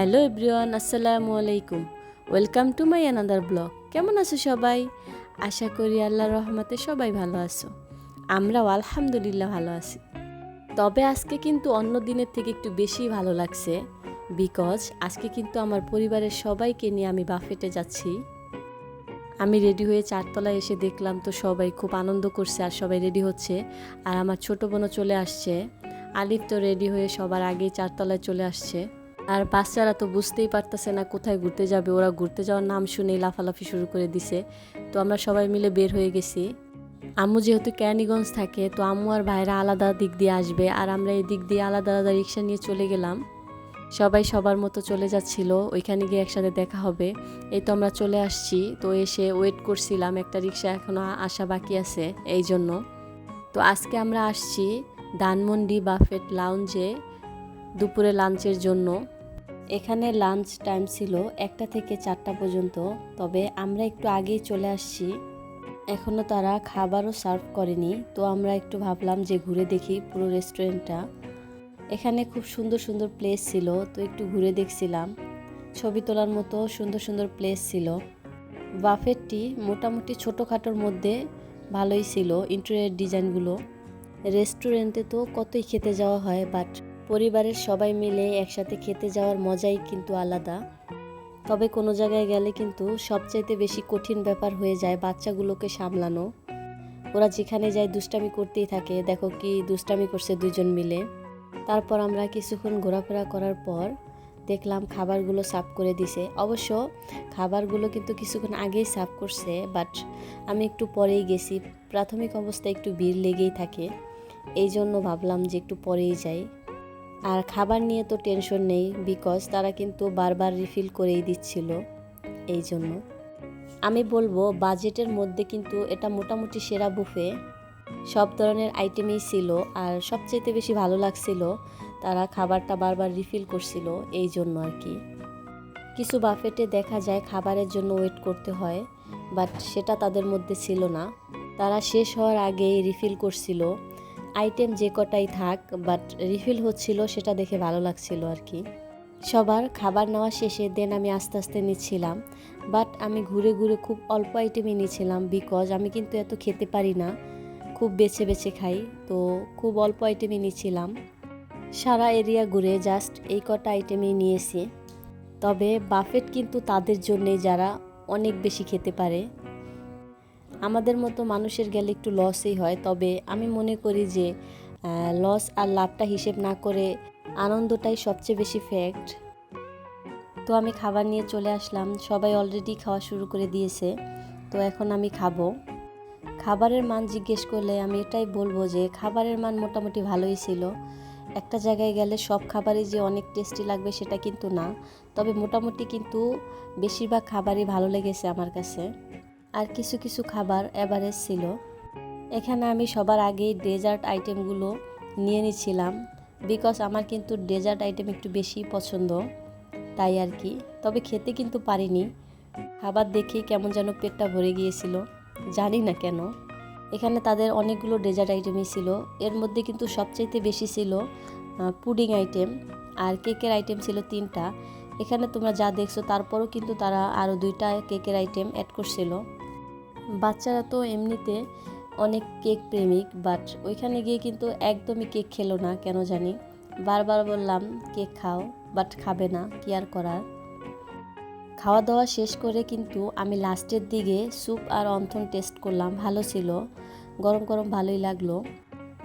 Hello everyone, আসসালামু আলাইকুম। Welcome to my another blog. কেমন আছো সবাই? আশা করি আল্লাহর রহমতে সবাই ভালো আছো। আমরাও আলহামদুলিল্লাহ ভালো আছি। তবে আজকে কিন্তু অন্য দিনের থেকে একটু বেশি ভালো লাগছে। বিকজ আজকে কিন্তু আমার পরিবারের সবাইকে নিয়ে আমি বাফেটে যাচ্ছি। আমি রেডি হয়ে চারতলায় এসে দেখলাম তো সবাই খুব আনন্দ করছে আর সবাই রেডি হচ্ছে। আর আমার ছোট বোনও চলে আসছে। আলিফ তো রেডি হয়ে সবার আগেই চারতলায় চলে আসছে। আর বাচ্চারা তো বুঝতেই পারতেছে না কোথায় ঘুরতে যাবে। ওরা ঘুরতে যাওয়ার নাম শুনেই লাফালাফি শুরু করে দিছে। তো আমরা সবাই মিলে বের হয়ে গেছি। আম্মু যেহেতু ক্যানিগঞ্জ থাকে, তো আম্মু আর ভাইরা আলাদা দিক দিয়ে আসবে। আর আমরা এই দিক দিয়ে আলাদা আলাদা রিক্সা নিয়ে চলে গেলাম। সবাই সবার মতো চলে যাচ্ছিল। ওইখানে গিয়ে একসাথে দেখা হবে। এই তো আমরা চলে আসছি। তো এসে ওয়েট করছিলাম। একটা রিক্সা এখনও আসা বাকি আছে এই জন্য। তো আজকে আমরা আসছি ধানমন্ডি বাফেট লাউঞ্জে দুপুরে লাঞ্চের জন্য। এখানে লাঞ্চ টাইম ছিল একটা থেকে চারটা পর্যন্ত, তবে আমরা একটু আগেই চলে আসছি। এখনও তারা খাবারও সার্ভ করেনি, তো আমরা একটু ভাবলাম যে ঘুরে দেখি পুরো রেস্টুরেন্টটা এখানে খুব সুন্দর সুন্দর প্লেস ছিল, তো একটু ঘুরে দেখছিলাম। ছবি তোলার মতো সুন্দর সুন্দর প্লেস ছিল। বাফেটটি মোটামুটি ছোটোখাটোর মধ্যে ভালোই ছিল ইন্টেরিয়ার ডিজাইনগুলো রেস্টুরেন্টে তো কতই খেতে যাওয়া হয় বাট পরিবারের সবাই মিলে একসাথে খেতে যাওয়ার মজাই কিন্তু আলাদা। তবে কোনো জায়গায় গেলে কিন্তু সবচাইতে বেশি কঠিন ব্যাপার হয়ে যায় বাচ্চাগুলোকে সামলানো। ওরা যেখানে যায় দুষ্টামি করতেই থাকে, দেখো কি দুষ্টামি করছে দুজন মিলে। তারপর আমরা কিছুক্ষণ ঘোরাফেরা করার পর দেখলাম খাবারগুলো সাফ করে দিছে। অবশ্য খাবারগুলো কিন্তু কিছুক্ষণ আগেই সাফ করছে, বাট আমি একটু পরেই গেছি। প্রাথমিক অবস্থায় একটু ভিড় লেগেই থাকে। এই জন্য ভাবলাম যে একটু পরেই যাই। আর খাবার নিয়ে তো টেনশন নেই বিকজ তারা কিন্তু বারবার রিফিল করেই দিচ্ছিল এই জন্য। আমি বলব বাজেটের মধ্যে কিন্তু এটা মোটামুটি সেরা বুফে সব ধরনের আইটেমই ছিল আর সবচেয়ে বেশি ভালো লাগছিল তারা খাবারটা বারবার রিফিল করছিল এই জন্য আর কি। কিছু বাফেটে দেখা যায় খাবারের জন্য ওয়েট করতে হয় বাট সেটা তাদের মধ্যে ছিল না। তারা শেষ হওয়ার আগেই রিফিল করছিল। আইটেম যে কটাই থাক বাট রিফিল হচ্ছিল, সেটা দেখে ভালো লাগছিল আর কি সবার খাবার নেওয়া শেষে দেন আমি আস্তে আস্তে নিচ্ছিলাম বাট আমি ঘুরে ঘুরে খুব অল্প আইটেমই নিয়েছিলাম বিকজ আমি কিন্তু এত খেতে পারি না, খুব বেছে বেছে খাই, তো খুব অল্প আইটেমই নিয়েছিলাম সারা এরিয়া ঘুরে জাস্ট এই কটা আইটেমই নিয়েছি। তবে বাফেট কিন্তু তাদের জন্যে যারা অনেক বেশি খেতে পারে। আমাদের মতো মানুষের গেলে একটু লসই হয়। তবে আমি মনে করি যে লস আর লাভটা হিসেব না করে আনন্দটাই সবচেয়ে বেশি ফ্যাক্ট তো আমি খাবার নিয়ে চলে আসলাম। সবাই অলরেডি খাওয়া শুরু করে দিয়েছে। তো এখন আমি খাব। খাবারের মান জিজ্ঞেস করলে আমি এটাই বলব যে, খাবারের মান মোটামুটি ভালোই ছিল। একটা জায়গায় গেলে সব খাবারই যে অনেক টেস্টি লাগবে সেটা কিন্তু না। তবে মোটামুটি কিন্তু বেশিরভাগ খাবারই ভালো লেগেছে আমার কাছে। আর কিছু কিছু খাবার অ্যাভারেজ ছিল। এখানে আমি সবার আগেই ডেজার্ট আইটেমগুলো নিয়ে নিচ্ছিলাম বিকজ আমার কিন্তু ডেজার্ট আইটেম একটু বেশি পছন্দ, তাই আর কি। তবে খেতে কিন্তু পারিনি। খাবার দেখে কেমন যেন পেটটা ভরে গিয়েছিল, জানি না কেন। এখানে তাদের অনেকগুলো ডেজার্ট আইটেমই ছিল। এর মধ্যে কিন্তু সবচাইতে বেশি ছিল পুডিং আইটেম আর কেকের আইটেম ছিল তিনটা। এখানে তোমরা যা দেখছ তারপরও কিন্তু তারা আরও দুইটা কেকের আইটেম অ্যাড করছিল। বাচ্চারা তো এমনিতে অনেক কেক প্রেমিক বাট ওইখানে গিয়ে কিন্তু একদমই কেক খেলো না, কেন জানি? বারবার বললাম, কেক খাও বাট খাবে না, কি আর করার? খাওয়া দাওয়া শেষ করে কিন্তু আমি লাস্টের দিকে স্যুপ আর অন্থন টেস্ট করলাম, ভালো ছিল। গরম গরম ভালোই লাগল।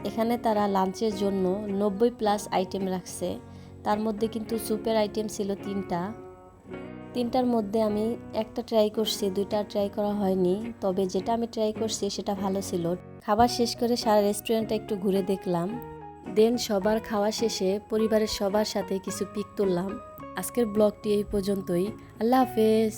এখানে তারা লাঞ্চের জন্য নব্বই প্লাস আইটেম রাখছে। তার মধ্যে কিন্তু স্যুপের আইটেম ছিল তিনটা। তিনটার মধ্যে আমি একটা ট্রাই করছি, দুইটা ট্রাই করা হয়নি, তবে যেটা আমি ট্রাই করছি সেটা ভালো ছিল। খাবার শেষ করে সারা রেস্টুরেন্টটা একটু ঘুরে দেখলাম দেন সবার খাওয়া শেষে পরিবারের সবার সাথে কিছু পিক তুললাম। আজকের ব্লগটি এই পর্যন্তই, আল্লাহ হাফেজ।